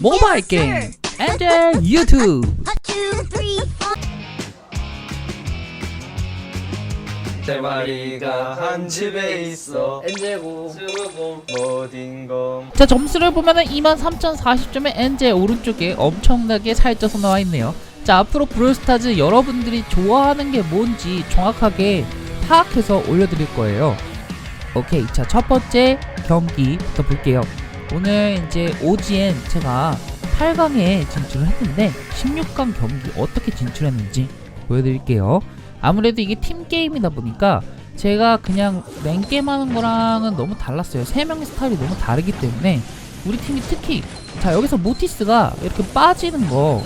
모바일 게임. 엔젤 유튜브. 세 마리가 한 집에 있어. 엔젤고 스무공 어딘검 자 점수를 보면은 23,040점의 엔젤 오른쪽에 엄청나게 살쪄서 나와 있네요. 자 앞으로 브롤스타즈 여러분들이 좋아하는 게 뭔지 정확하게 파악해서 올려드릴 거예요. 오케이 자 첫 번째 경기부터 볼게요 오늘 이제 OGN 제가 8강에 진출을 했는데 16강 경기 어떻게 진출했는지 보여드릴게요 아무래도 이게 팀 게임이다 보니까 제가 그냥 랭게임 하는 거랑은 너무 달랐어요. 세 명의 스타일이 너무 다르기 때문에 우리 팀이 특히 자 여기서 모티스가 이렇게 빠지는 거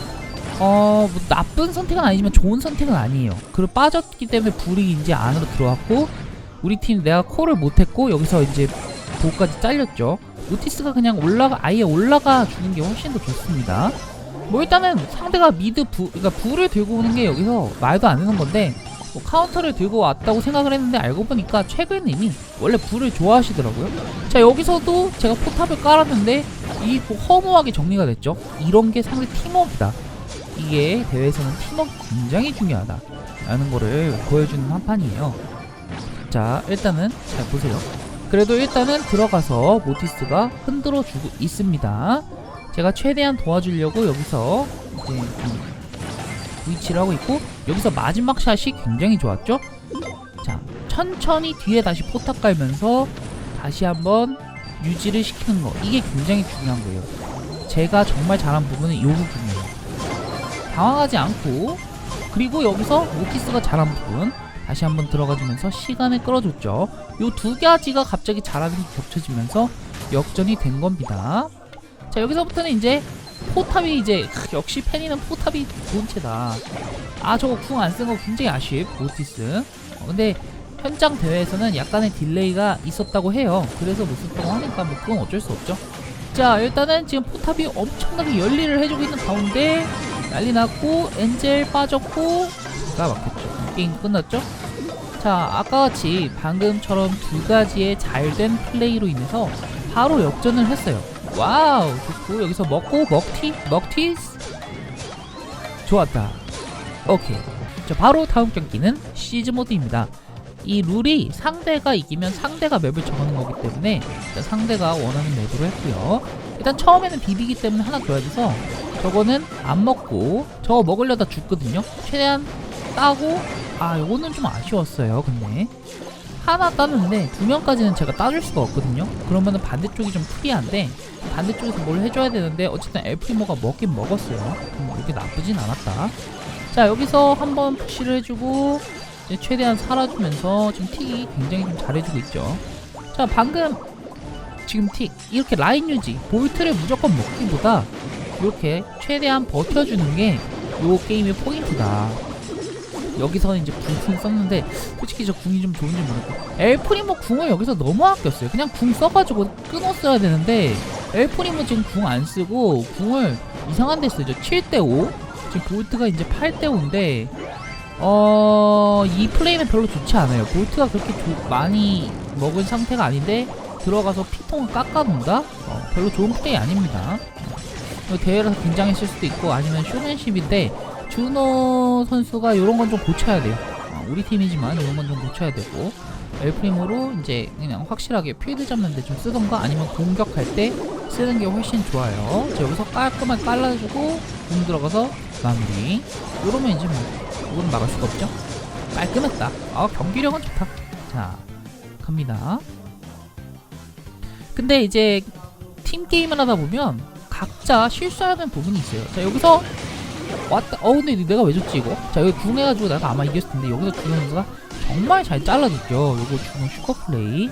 어, 뭐 나쁜 선택은 아니지만 좋은 선택은 아니에요. 그리고 빠졌기 때문에 불이 이제 안으로 들어왔고 우리 팀 내가 콜을 못했고 여기서 이제 보까지 잘렸죠. 모티스가 그냥 올라가 아예 올라가 주는 게 훨씬 더 좋습니다. 뭐 일단은 상대가 미드 부 그러니까 불을 들고 오는 게 여기서 말도 안 되는 건데 뭐 카운터를 들고 왔다고 생각을 했는데 알고 보니까 최근님이 원래 불을 좋아하시더라고요. 자 여기서도 제가 포탑을 깔았는데 이 허무하게 정리가 됐죠. 이런 게 상대 팀워크다. 이게 대회에서는 팀워크 굉장히 중요하다 라는 거를 보여주는 한 판이에요. 자 일단은 잘 보세요. 그래도 일단은 들어가서 모티스가 흔들어 주고 있습니다. 제가 최대한 도와주려고 여기서 이제 좀 위치를 하고 있고 여기서 마지막 샷이 굉장히 좋았죠? 자 천천히 뒤에 다시 포탑 깔면서 다시 한번 유지를 시키는 거 이게 굉장히 중요한 거예요 제가 정말 잘한 부분은 이 부분이에요 당황하지 않고 그리고 여기서 모티스가 잘한 부분 다시 한번 들어가주면서 시간을 끌어줬죠 요 두 가지가 갑자기 잘하는 게 겹쳐지면서 역전이 된 겁니다 자 여기서부터는 이제 포탑이 이제 크, 역시 팬이는 포탑이 본체다. 아 저거 궁 안 쓴 거 굉장히 아쉽 모티스. 어, 근데 현장 대회에서는 약간의 딜레이가 있었다고 해요. 그래서 못 썼다고 하니까 뭐 그건 어쩔 수 없죠. 자 일단은 지금 포탑이 엄청나게 열일을 해주고 있는 가운데 난리 났고 엔젤 빠졌고 가 막혔죠. 게임 끝났죠. 자 아까같이 방금처럼 두 가지의 잘된 플레이로 인해서 바로 역전을 했어요. 와우 좋고 여기서 먹고 먹튀 먹튀스? 좋았다. 오케이. 자 바로 다음 경기는 시즈 모드입니다. 이 룰이 상대가 이기면 상대가 맵을 정하는 거기 때문에 상대가 원하는 맵으로 했고요. 일단 처음에는 비비기 때문에 하나 줘야 돼서 저거는 안 먹고 저거 먹으려다 죽거든요. 최대한 따고 아 요거는 좀 아쉬웠어요 근데. 하나 따는데 두 명까지는 제가 따줄 수가 없거든요. 그러면은 반대쪽이 좀 프리한데 반대쪽에서 뭘 해줘야 되는데 어쨌든 엘프리모가 먹긴 먹었어요. 음, 이렇게 나쁘진 않았다. 자 여기서 한번 푸시를 해주고 최대한 살아주면서 지금 틱이 굉장히 좀 잘해주고 있죠. 자 방금 지금 틱 이렇게 라인 유지 볼트를 무조건 먹기보다 이렇게 최대한 버텨주는 게 요 게임의 포인트다 여기서는 이제 궁 썼는데 솔직히 저 궁이 좀 좋은지 모르겠고 엘프리모 궁을 여기서 너무 아꼈어요. 그냥 궁 써가지고 끊었어야 되는데 엘프리모 지금 궁 안 쓰고 궁을 이상한 데 쓰죠. 7대5 지금 볼트가 이제 8대5인데 어... 이 플레이는 별로 좋지 않아요. 볼트가 그렇게 조- 많이 먹은 상태가 아닌데 들어가서 피통을 깎아놓는다? 어, 별로 좋은 플레이 아닙니다. 어, 대회에서 긴장했을 수도 있고 아니면 쇼맨십인데 준호 선수가 이런 건 좀 고쳐야 돼요. 어, 우리 팀이지만 이런 건 좀 고쳐야 되고 엘프림으로 이제 그냥 확실하게 필드 잡는데 좀 쓰던가 아니면 공격할 때 쓰는 게 훨씬 좋아요. 자, 여기서 깔끔하게 깔라주고 공 들어가서 마무리. 이러면 이제 뭐 이건 막을 수가 없죠. 깔끔했다. 아 경기력은 좋다. 자 갑니다. 근데 이제 팀 게임을 하다 보면 각자 실수하는 부분이 있어요. 자 여기서 왔다. 어 근데 내가 왜 줬지 이거? 자 여기 궁 해가지고 내가 아마 이겼을 텐데 여기서 준호 선수가 정말 잘 잘라줬죠. 요거 준호 슈퍼 플레이.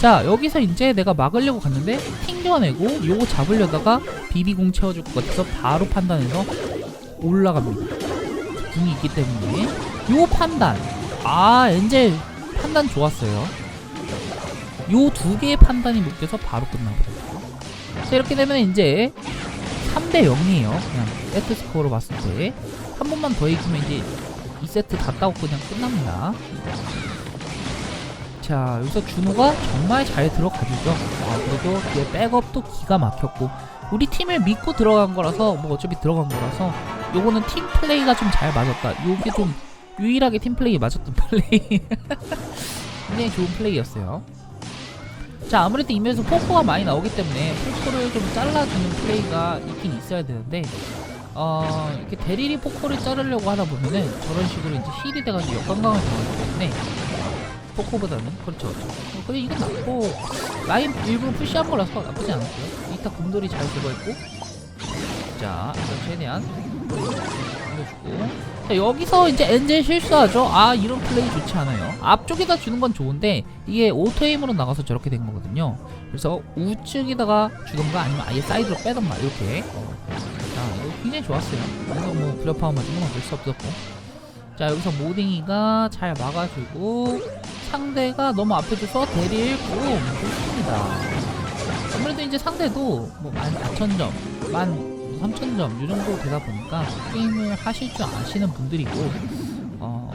자 여기서 이제 내가 막으려고 갔는데 튕겨내고 요거 잡으려다가 비비공 채워줄 것 같아서 바로 판단해서 올라갑니다. 궁이 있기 때문에 요 판단 아 엔젤 판단 좋았어요. 요 두 개의 판단이 묶여서 바로 끝나버려요. 자 이렇게 되면 이제 3대 0이에요. 그냥 세트 스코어로 봤을 때. 한 번만 더 이기면 이제 2세트 다 따고 그냥 끝납니다. 자, 여기서 준호가 정말 잘 들어가주죠. 아, 그래도 뒤에 백업도 기가 막혔고, 우리 팀을 믿고 들어간 거라서 뭐 어차피 들어간 거라서 요거는 팀 플레이가 좀 잘 맞았다. 요게 좀 유일하게 팀 플레이 맞았던 플레이. 굉장히 좋은 플레이였어요. 자 아무래도 이면에서 포커가 많이 나오기 때문에 포커를 좀 잘라주는 플레이가 있긴 있어야 되는데 어 이렇게 대리리 포커를 자르려고 하다 보면은 저런 식으로 이제 힐이 돼가지고 역관광을 당하기 때문에 포커보다는 그렇죠 그렇죠. 어, 이건 나쁘고 라인 일부러 푸시한 거라서 나쁘지 않았고요. 이타 곰돌이 잘 제거했고. 자 일단 최대한 올려주고. 자 여기서 이제 엔젤 실수하죠. 아 이런 플레이 좋지 않아요. 앞쪽에다 주는 건 좋은데 이게 오토에임으로 나가서 저렇게 된 거거든요. 그래서 우측에다가 주던가 아니면 아예 사이드로 빼던가 이렇게. 어, 자 이거 굉장히 좋았어요. 그래서 뭐 불협화음 건 어쩔 수 없었고. 자 여기서 모딩이가 잘 막아주고 상대가 너무 앞에 줘서 대리 1고 좋습니다. 아무래도 이제 상대도 뭐 14,000점, 13,000점 이 정도 되다 보니까 게임을 하실 줄 아시는 분들이고 어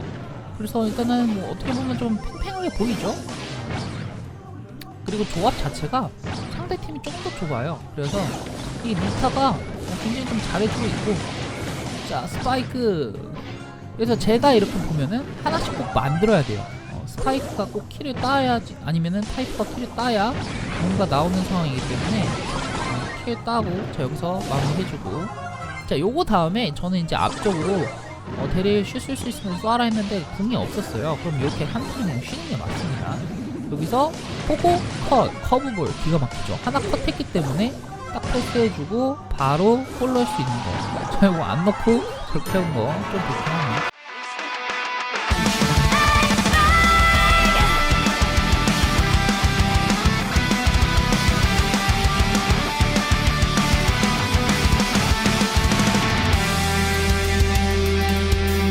그래서 일단은 뭐 어떻게 보면 좀 팽팽하게 보이죠? 그리고 조합 자체가 상대 팀이 좀더 좁아요. 그래서 이 리타가 굉장히 좀 잘해주고 있고 자 스파이크 그래서 제가 이렇게 보면은 하나씩 꼭 만들어야 돼요. 어, 스파이크가 꼭 키를 따야지 아니면은 타이프가 키를 따야 뭔가 나오는 상황이기 때문에 어, 키를 따고 자 여기서 마무리해주고 자 요거 다음에 저는 이제 앞쪽으로 어, 대리를 슛을 수 있으면 쏴라 했는데 궁이 없었어요 그럼 이렇게 한 팀은 쉬는 게 맞습니다 여기서 포고 컷 커브볼 기가 막히죠 하나 컷했기 때문에 딱 패스해주고 바로 골 넣을 수 있는 거. 저 이거 안 넣고 그렇게 한거좀 불편합니다.